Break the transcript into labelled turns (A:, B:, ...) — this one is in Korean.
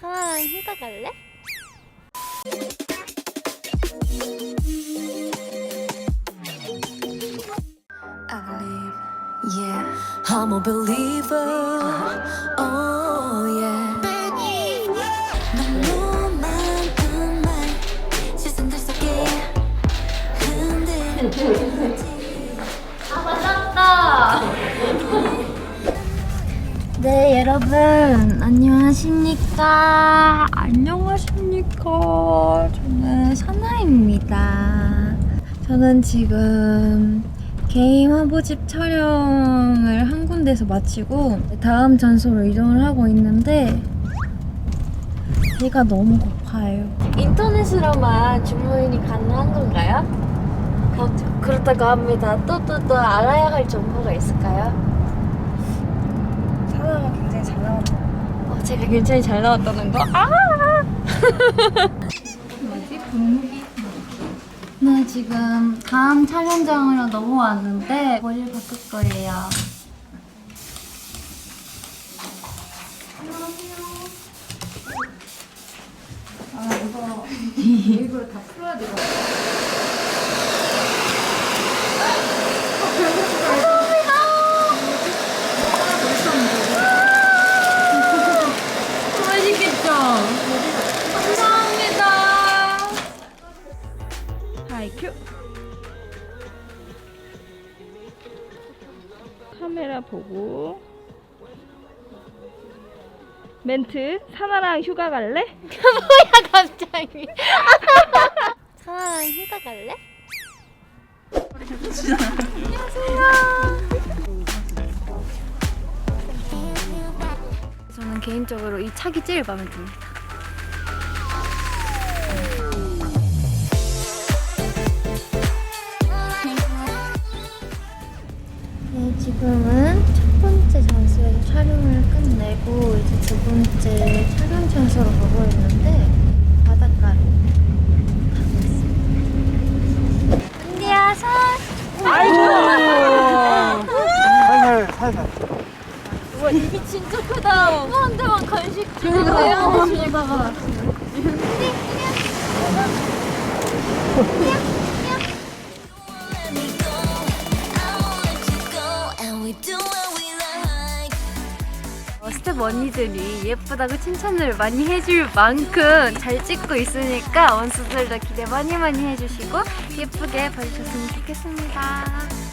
A: 사나랑 휴가 갈래?
B: Oh
A: 여러분 안녕하십니까? 안녕하십니까? 저는 사나입니다. 저는 지금 게임 화보집 촬영을 한 군데서 마치고 다음 장소로 이동을 하고 있는데 배가 너무 고파요. 인터넷으로만 주문이 가능한 건가요? 어, 그렇다고 합니다. 또또 또 알아야 할 정보가 있을까요?
C: 사나가 굉장히 잘 나왔다.
A: 어, 제가 굉장히 잘 나왔다는 거? 아!
C: 뭐지? 분무기?
A: 네, 지금 다음 촬영장으로 넘어왔는데 머리를 바꿀 거예요.
C: 아 이거 이걸 다 풀어야.
A: 맛있겠죠? 감사합니다.
C: 하이큐. 카메라 보고. 멘트 사나랑 휴가 갈래?
A: 뭐야 갑자기? 사나랑 휴가 갈래? 저는 개인적으로 이 착이 제일 마음에 듭니다. 지금은 첫 번째 장소에서 촬영을 끝내고 이제 두 번째 촬영 장소로 가고 있는데 바닷가로 가고 있습니다. 은디야 손!
D: 살살 살살
A: 우와 입이 진짜 크다. 한테만 간식 주고 내려놓 스텝 언니들이 예쁘다고 칭찬을 많이 해줄 만큼 잘 찍고 있으니까 원수들도 기대 많이 많이 해주시고 예쁘게 봐주셨으면 좋겠습니다.